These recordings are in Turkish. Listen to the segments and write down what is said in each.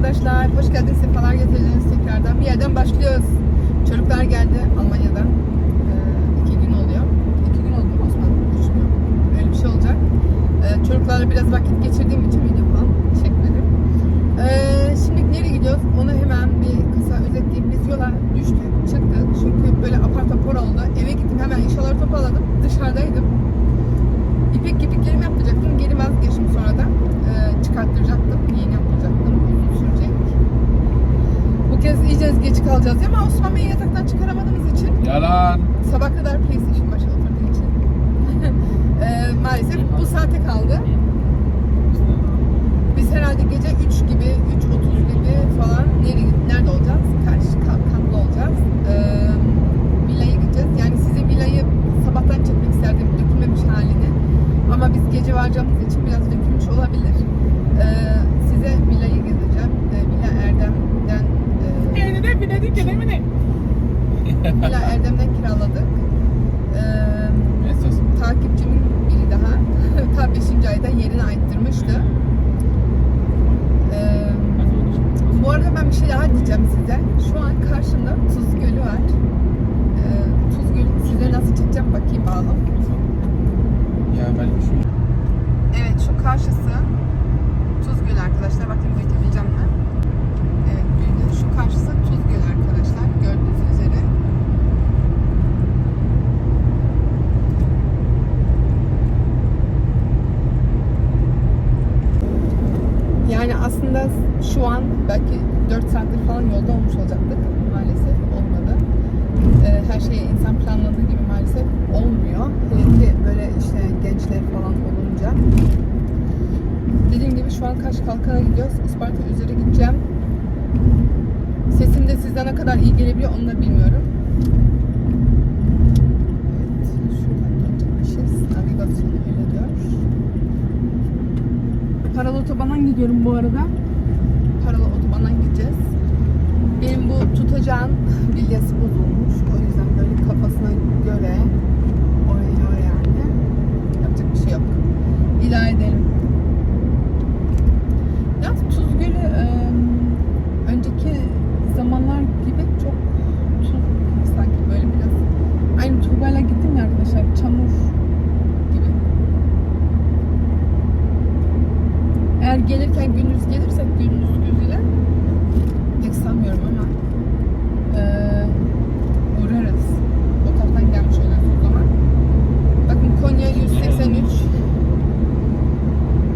arkadaşlar. Hoş geldiniz. Sefalar getirdiniz tekrardan. Bir yerden başlıyoruz. Çocuklar geldi Almanya'dan. Ee, iki gün oluyor. İki gün oldu mu Osman? Üç. Öyle bir şey olacak. Ee, çocuklarla biraz vakit geçirdiğim için video falan çekmedim. Ee, şimdi nereye gidiyoruz? Onu hemen bir kısa özetleyeyim. Biz yola düştük, çıktık. Çünkü böyle apar topar oldu. Eve gittim hemen eşyaları toparladım. Dışarıdaydım. İpek kirpiklerimi yaptıracaktım. Geri vazgeçtim sonra da. Ee, çıkarttıracaktım. Yeni yaptıracaktım. Kez iyice geç kalacağız ama Osman Bey'i yataktan çıkaramadığımız için Yalan. sabah kadar PlayStation başına oturduğu için ee, maalesef bu saate kaldı. Biz herhalde gece 3 gibi, 3.30 gibi falan nereye, nerede olacağız? Karşı kamp, kampta olacağız. Ee, villaya gideceğiz. Yani size villayı sabahtan çekmek isterdim, dökülmemiş halini. Ama biz gece varacağımız için biraz dökülmüş olabilir. Ee, size villayı gezeceğim. Ee, Villa Erdem'den Eline binedik gelemine. Villa Erdem'den kiraladık. Ee, takipçimin biri daha ta 5. ayda yerini ayıttırmıştı. Ee, bu arada ben bir şey daha diyeceğim size. Şu an karşımda Tuz Gölü var. Ee, Tuz Gölü size nasıl çekeceğim bakayım bağlam. Ya ben şu Evet şu karşısı Tuz Gölü arkadaşlar. Bakın büyütebileceğim mi? Evet büyüdü. Şu karşısı Tuz Gölü arkadaşlar. Gördüğünüz üzere. Yani aslında şu an belki 4 saattir falan yolda olmuş olacaktık. Maalesef olmadı. Ee, her şey insan planladığı gibi maalesef olmuyor. Hele ki böyle işte gençler falan olunca. Dediğim gibi şu an Kaş Kalkan'a gidiyoruz. Isparta üzere gideceğim. Sesim de size ne kadar iyi gelebiliyor onu da bilmiyorum. Evet, şuradan geçecekmişiz. Navigasyon öyle diyor. Paralı gidiyorum bu arada. Paralı otobandan gideceğiz. Benim bu tutacağın bilyası bozulmuş. O yüzden böyle kafasına göre oynuyor yani. Yapacak bir şey yok. İlah edelim. Ya Tuz Gölü e, önceki zamanlar gibi çok tuz sanki böyle biraz. Aynı Tuğba'yla gittim ya arkadaşlar. Çamur gibi. Eğer gelirken gündüz gelirsek gündüz gözüyle pek sanmıyorum ama eee uğrarız. O taraftan gelmiş oluruz o zaman. Bakın Konya 183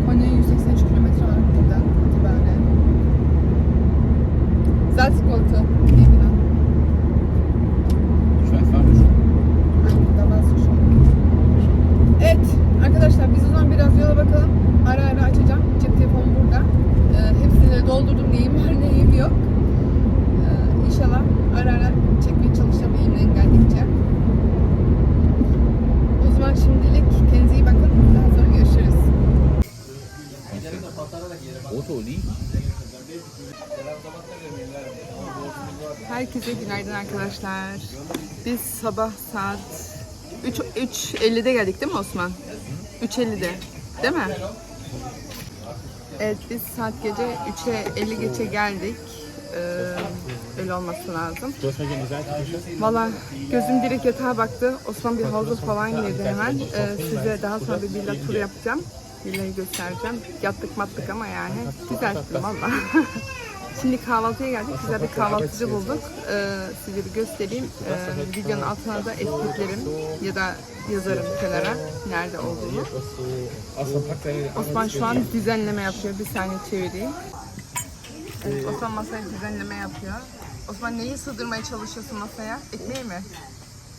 Konya 183 kilometre var buradan itibaren. Salzgurte diye bina. şu an varmış. Aynen, da var şu an. Evet arkadaşlar biz o zaman biraz yola bakalım. Ara ara açacağım. Cep telefonum burada. Ee, hepsini de doldurdum. Neyim var neyim yok. Ee, inşallah ara ara çekmeye çalışacağım elimden geldiğince. O zaman şimdilik kendinize iyi bakın. Daha sonra görüşürüz. Oto değil. Herkese günaydın arkadaşlar. Biz sabah saat 3 3.50'de geldik değil mi Osman? 3.50'de. Değil mi? Evet biz saat gece 3'e 50 geçe geldik. Ee, öyle olması lazım. Valla gözüm direkt yatağa baktı. Osman bir havuza falan girdi hemen. Ee, size daha sonra bir villa turu yapacağım. Villayı göstereceğim. Yattık mattık ama yani. Güzel valla. Şimdi kahvaltıya geldik. Güzel bir kahvaltıcı bulduk. Ee, size bir göstereyim. Ee, videonun altına da etiketlerim ya da yazarım kenara nerede olduğunu. Osman şu an düzenleme yapıyor. Bir saniye çevireyim. Evet, Osman masaya düzenleme yapıyor. Osman neyi sığdırmaya çalışıyorsun masaya? Ekmeği mi?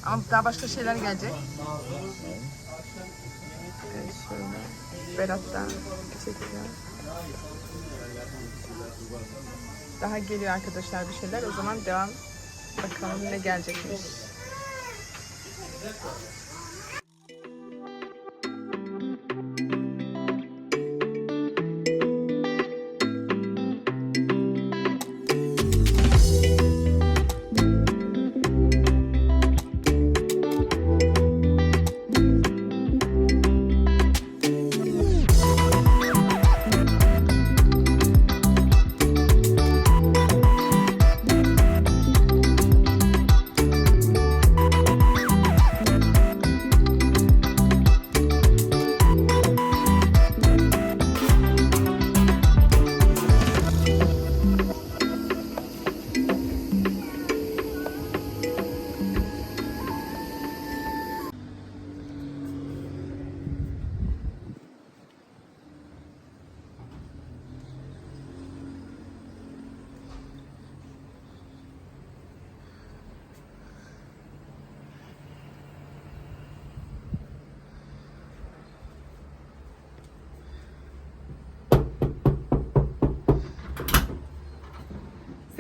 Ama daha başka şeyler gelecek. Evet, şöyle. Berat da çekiyor. Daha geliyor arkadaşlar bir şeyler. O zaman devam. Bakalım ne gelecekmiş.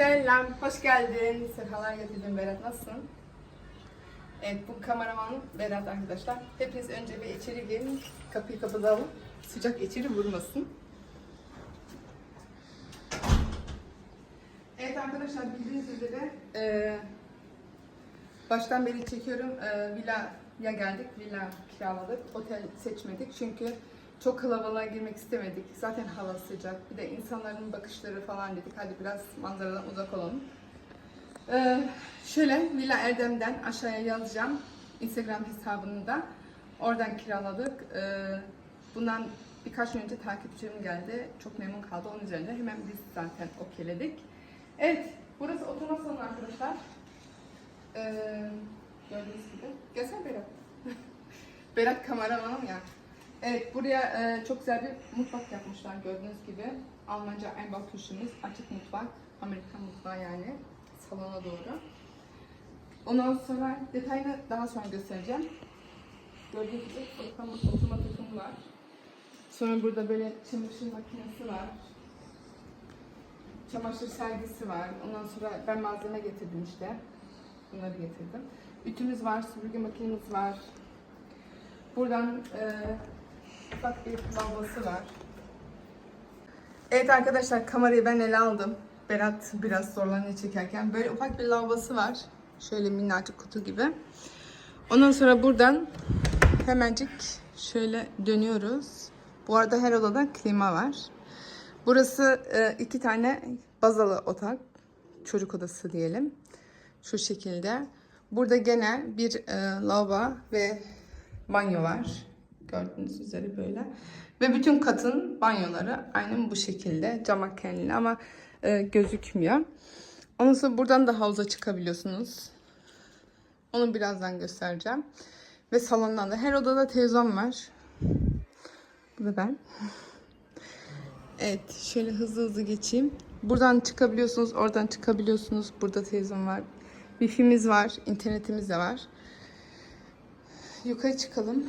Selam, hoş geldin. Sefalar getirdin Berat, nasılsın? Evet, bu kameramanım Berat arkadaşlar. Hepiniz önce bir içeri gelin, kapıyı kapatalım. Sıcak içeri vurmasın. Evet arkadaşlar, bildiğiniz üzere e, baştan beri çekiyorum. E, villaya geldik, villa kiraladık. Otel seçmedik çünkü çok kalabalığa girmek istemedik. Zaten hava sıcak. Bir de insanların bakışları falan dedik. Hadi biraz manzaradan uzak olalım. Ee, şöyle Villa Erdem'den aşağıya yazacağım. Instagram hesabını da. Oradan kiraladık. Ee, bundan birkaç gün önce takipçim geldi. Çok memnun kaldı. Onun üzerine hemen biz zaten okeyledik. Evet. Burası oturma salonu arkadaşlar. Ee, gördüğünüz gibi. Gelsene Berat. Berat kameramanım ya. Evet, buraya e, çok güzel bir mutfak yapmışlar gördüğünüz gibi. Almanca Einbauküchen'imiz, açık mutfak, Amerikan mutfağı yani salona doğru. Ondan sonra detayını daha sonra göstereceğim. Gördüğünüz gibi oturma, oturma takımı var. Sonra burada böyle çamaşır makinesi var. Çamaşır sergisi var. Ondan sonra ben malzeme getirdim işte. Bunları getirdim. Ütümüz var, süpürge makinemiz var. Buradan e, ufak bir lavabosu var. Evet arkadaşlar kamerayı ben ele aldım. Berat biraz zorlanıyor çekerken. Böyle ufak bir lavabosu var. Şöyle minnacık kutu gibi. Ondan sonra buradan hemencik şöyle dönüyoruz. Bu arada her odada klima var. Burası e, iki tane bazalı otak. Çocuk odası diyelim. Şu şekilde. Burada gene bir e, lavabo ve banyo var. Gördüğünüz üzere böyle. Ve bütün katın banyoları aynı bu şekilde. Cam kenli ama e, gözükmüyor. Ondan sonra buradan da havuza çıkabiliyorsunuz. Onu birazdan göstereceğim. Ve salondan da her odada televizyon var. Bu da ben. Evet, şöyle hızlı hızlı geçeyim. Buradan çıkabiliyorsunuz, oradan çıkabiliyorsunuz. Burada televizyon var. Wi-Fi'miz var, internetimiz de var. Yukarı çıkalım.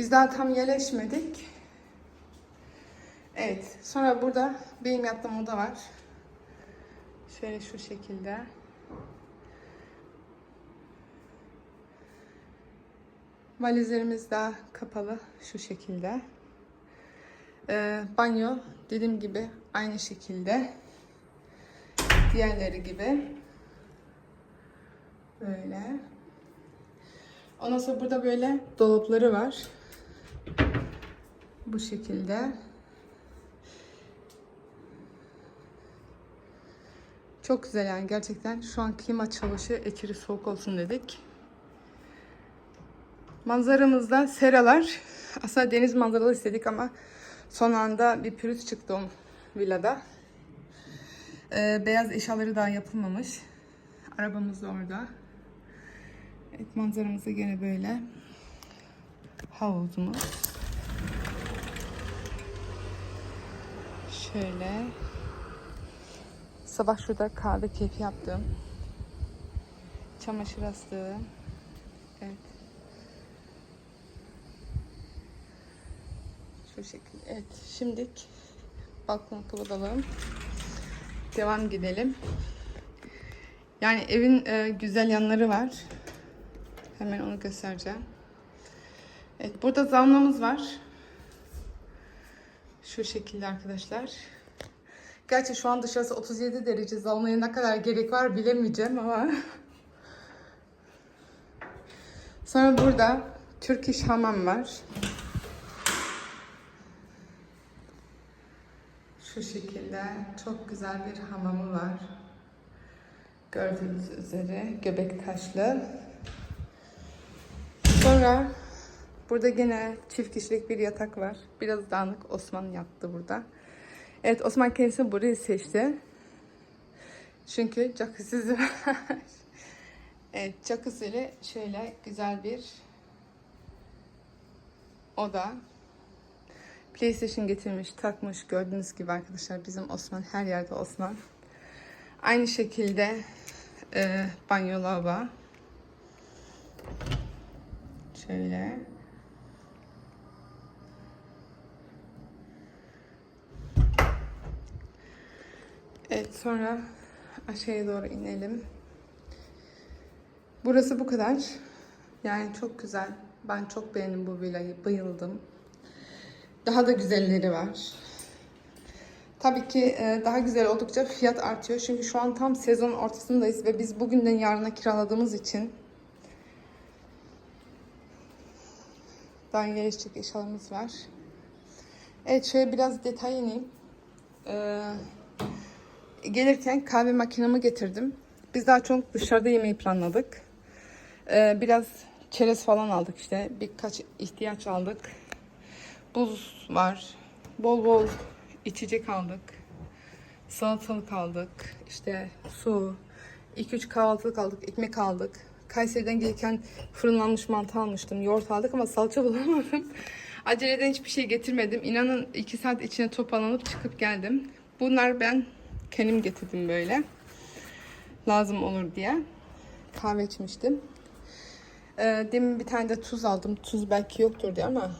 Biz daha tam yerleşmedik. Evet. Sonra burada benim yattığım oda var. Şöyle şu şekilde. Valizlerimiz daha kapalı şu şekilde. Ee, banyo dediğim gibi aynı şekilde. Diğerleri gibi. Böyle. Ondan sonra burada böyle dolapları var. Bu şekilde. Çok güzel yani gerçekten. Şu an klima çalışıyor. İçeri soğuk olsun dedik. Manzaramızda seralar. Aslında deniz manzaralı istedik ama son anda bir pürüz çıktı o villada. Ee, beyaz eşyaları daha yapılmamış. Arabamız da orada. Evet manzaramız da gene böyle. Havuzumuz. Şöyle. Sabah şurada kahve keyfi yaptım. Çamaşır astığı. Evet. Şu şekilde. Evet. Şimdilik balkonu kapatalım. Devam gidelim. Yani evin e, güzel yanları var. Hemen onu göstereceğim. Evet, burada zamlamız var. Şu şekilde arkadaşlar. Gerçi şu an dışarısı 37 derece. Zamlaya ne kadar gerek var bilemeyeceğim ama. Sonra burada Türk hamam var. Şu şekilde çok güzel bir hamamı var. Gördüğünüz üzere göbek taşlı. Sonra burada gene çift kişilik bir yatak var. Biraz dağınık Osman yattı burada. Evet Osman kendisi burayı seçti. Çünkü jacuzzi'si var. evet jacuzzi ile şöyle güzel bir oda. PlayStation getirmiş, takmış. Gördüğünüz gibi arkadaşlar bizim Osman her yerde Osman. Aynı şekilde e, banyo lavabo. Şöyle. Evet sonra aşağıya doğru inelim. Burası bu kadar. Yani çok güzel. Ben çok beğendim bu villayı. Bayıldım. Daha da güzelleri var. Tabii ki e, daha güzel oldukça fiyat artıyor. Çünkü şu an tam sezon ortasındayız ve biz bugünden yarına kiraladığımız için daha gelişecek eşyalarımız var. Evet şöyle biraz detay ineyim. Ee, gelirken kahve makinemi getirdim. Biz daha çok dışarıda yemeği planladık. Ee, biraz çerez falan aldık işte. Birkaç ihtiyaç aldık. Buz var. Bol bol içecek aldık. Salatalık aldık. İşte su. 2-3 kahvaltılık aldık. Ekmek aldık. Kayseri'den gelirken fırınlanmış mantı almıştım. Yoğurt aldık ama salça bulamadım. Aceleden hiçbir şey getirmedim. İnanın 2 saat içine toparlanıp çıkıp geldim. Bunlar ben kendim getirdim böyle. Lazım olur diye. Kahve içmiştim. Ee, demin bir tane de tuz aldım. Tuz belki yoktur diye ama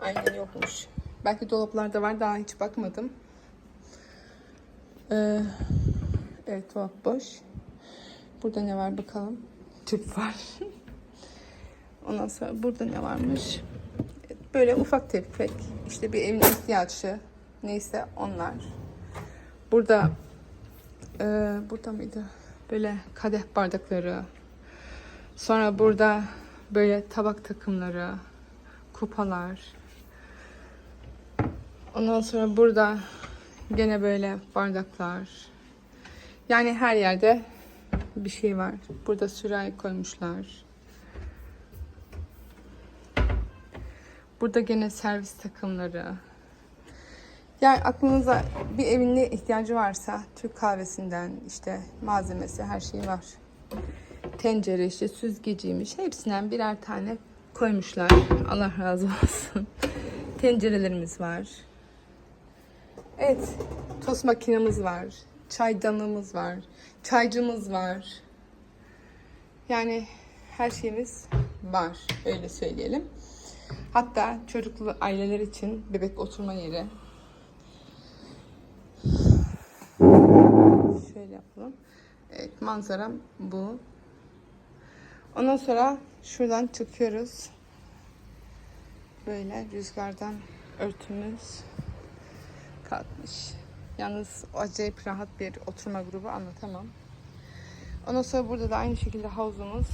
aynen yokmuş. Belki dolaplarda var daha hiç bakmadım. Ee, evet dolap boş. Burada ne var bakalım. Tüp var. Ondan sonra burada ne varmış? Böyle ufak tefek işte bir evin ihtiyaçı neyse onlar. Burada e, burada mıydı? Böyle kadeh bardakları. Sonra burada böyle tabak takımları, kupalar. Ondan sonra burada gene böyle bardaklar. Yani her yerde bir şey var. Burada sürahi koymuşlar. Burada gene servis takımları. Yani aklınıza bir evin ne ihtiyacı varsa Türk kahvesinden işte malzemesi her şey var. Tencere işte süzgeciymiş hepsinden birer tane koymuşlar. Allah razı olsun. Tencerelerimiz var. Evet tost makinemiz var. Çaydanımız var. Çaycımız var. Yani her şeyimiz var öyle söyleyelim. Hatta çocuklu aileler için bebek oturma yeri. Şöyle yapalım. Evet manzaram bu. Ondan sonra şuradan çıkıyoruz. Böyle rüzgardan örtümüz kalkmış. Yalnız acayip rahat bir oturma grubu anlatamam. Ondan sonra burada da aynı şekilde havuzumuz.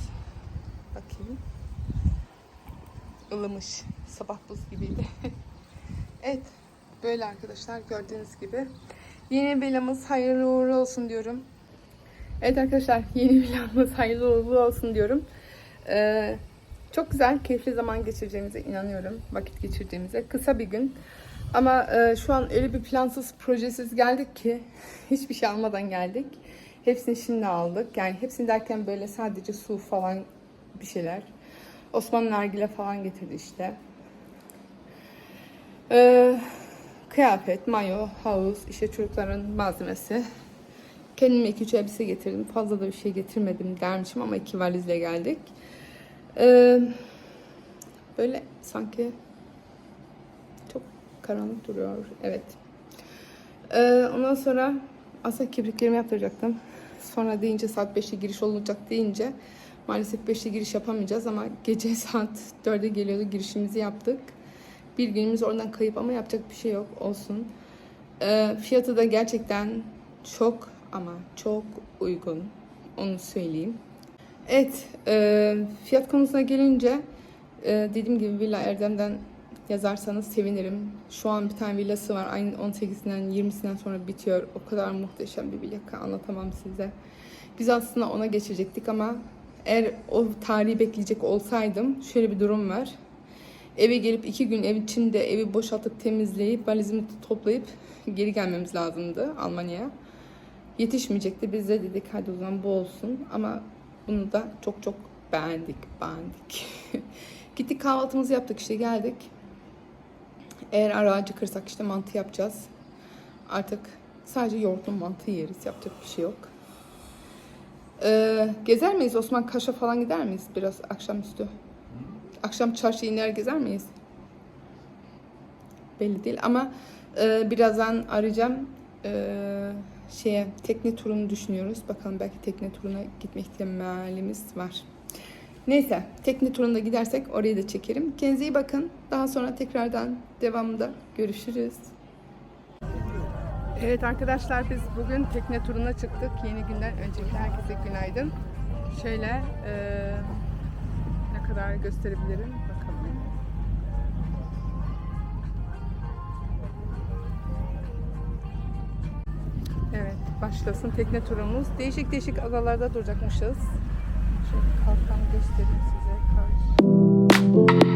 Bakayım. ılımış. Sabah buz gibiydi. evet. Böyle arkadaşlar gördüğünüz gibi. Yeni villamız hayırlı uğurlu olsun diyorum. Evet arkadaşlar yeni villamız hayırlı uğurlu olsun diyorum. Ee, çok güzel, keyifli zaman geçireceğimize inanıyorum. Vakit geçirdiğimize. Kısa bir gün. Ama e, şu an öyle bir plansız, projesiz geldik ki hiçbir şey almadan geldik. Hepsini şimdi aldık. Yani hepsini derken böyle sadece su falan bir şeyler. Osman nargile falan getirdi işte. Ee, kıyafet, mayo, havuz, işte çocukların malzemesi. Kendime iki üç elbise getirdim. Fazla da bir şey getirmedim dermişim ama iki valizle geldik. Ee, böyle sanki çok karanlık duruyor. Evet. Ee, ondan sonra aslında kibriklerimi yaptıracaktım. Sonra deyince saat 5'te giriş olacak deyince maalesef 5'te giriş yapamayacağız ama gece saat 4'e geliyordu girişimizi yaptık. Bir günümüz oradan kayıp ama yapacak bir şey yok olsun. Ee, fiyatı da gerçekten çok ama çok uygun. Onu söyleyeyim. Evet, e, fiyat konusuna gelince e, dediğim gibi Villa Erdem'den yazarsanız sevinirim. Şu an bir tane villası var. Ayın 18'inden 20'sinden sonra bitiyor. O kadar muhteşem bir villa ki anlatamam size. Biz aslında ona geçecektik ama eğer o tarihi bekleyecek olsaydım şöyle bir durum var. Eve gelip iki gün ev içinde evi boşaltıp temizleyip valizimi toplayıp geri gelmemiz lazımdı Almanya'ya. Yetişmeyecekti. Biz de dedik hadi o zaman bu olsun. Ama bunu da çok çok beğendik, beğendik. Gittik kahvaltımızı yaptık işte geldik. Eğer ara acıkırsak işte mantı yapacağız. Artık sadece yoğurtlu mantı yeriz. Yapacak bir şey yok. Ee, gezer miyiz Osman Kaş'a falan gider miyiz biraz akşamüstü? Akşam çarşı iner gezer miyiz? Belli değil ama e, birazdan arayacağım. eee, şeye tekne turunu düşünüyoruz. Bakalım belki tekne turuna gitme ihtimalimiz var. Neyse tekne turunda gidersek orayı da çekerim. Kendinize iyi bakın. Daha sonra tekrardan devamında görüşürüz. Evet arkadaşlar biz bugün tekne turuna çıktık. Yeni günden öncelikle herkese günaydın. Şöyle ne kadar gösterebilirim bakalım. Evet başlasın tekne turumuz. Değişik değişik adalarda duracakmışız. Şöyle kalkan göstereyim size. Karşı.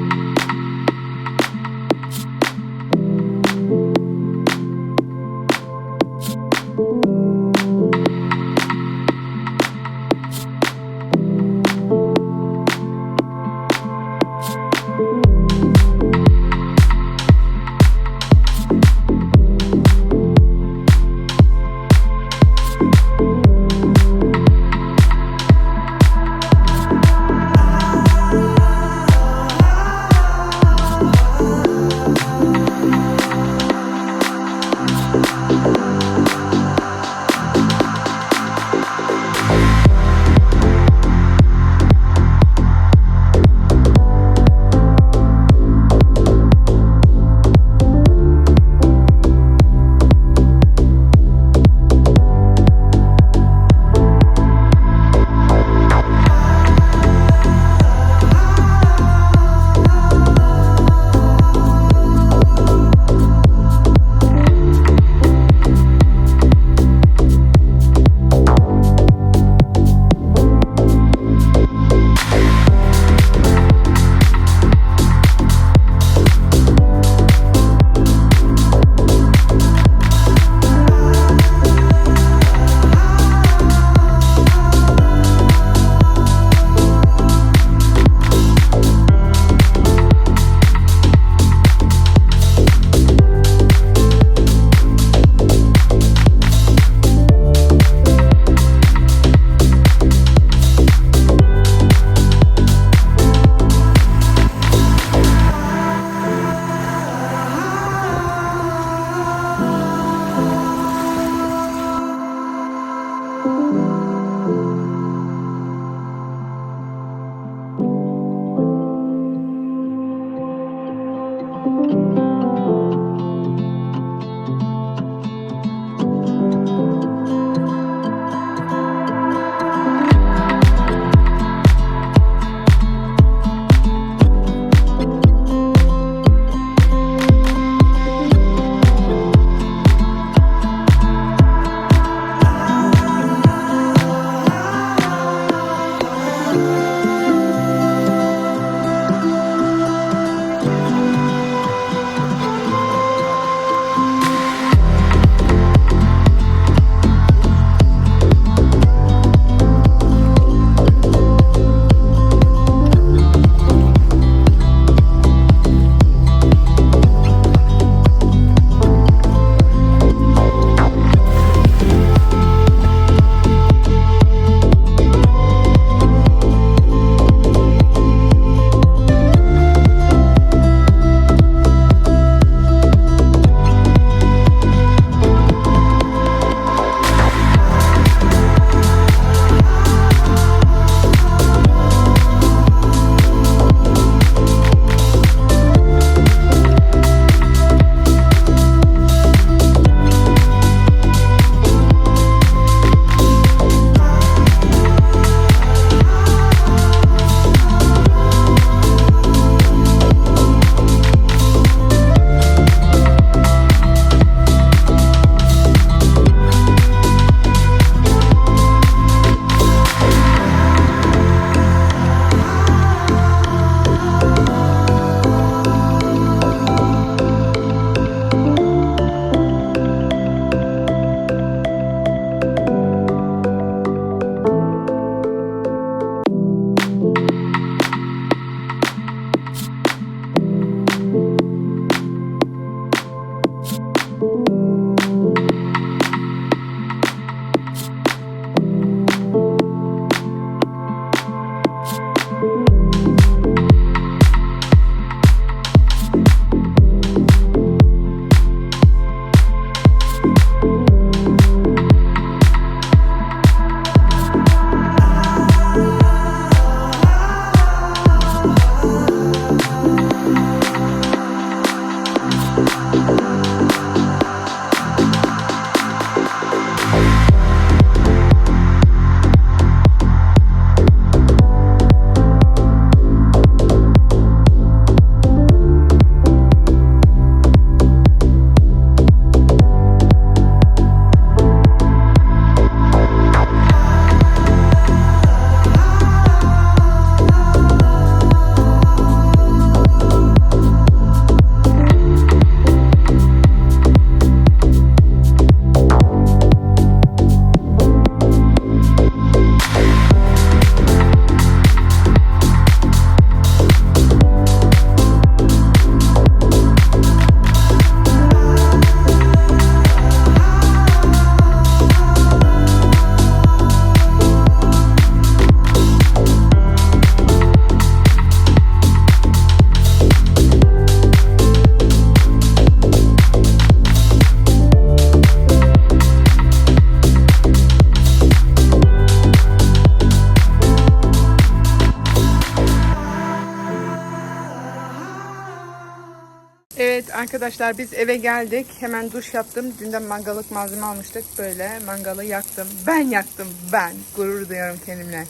Arkadaşlar biz eve geldik. Hemen duş yaptım. Dünden mangalık malzeme almıştık. Böyle mangalı yaktım. Ben yaktım. Ben. Gurur duyuyorum kendimle.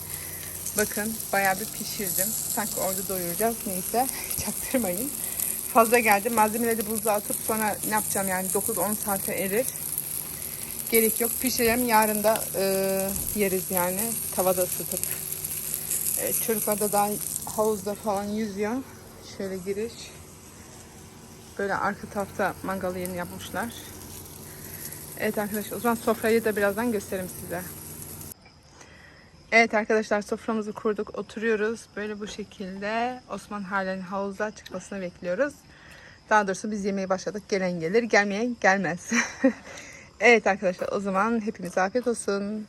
Bakın bayağı bir pişirdim. Sanki orada doyuracağız. Neyse çaktırmayın. Fazla geldi. Malzemeleri buzluğa atıp sonra ne yapacağım yani 9-10 saate erir. Gerek yok. Pişirelim. Yarın da e, yeriz yani. Tavada ısıtıp. E, çocuklar da daha havuzda falan yüzüyor. Şöyle giriş. Böyle arka tarafta mangalı yerini yapmışlar. Evet arkadaşlar o zaman sofrayı da birazdan gösteririm size. Evet arkadaşlar soframızı kurduk oturuyoruz. Böyle bu şekilde Osman halen havuzda çıkmasını bekliyoruz. Daha doğrusu biz yemeğe başladık. Gelen gelir gelmeyen gelmez. evet arkadaşlar o zaman hepimize afiyet olsun.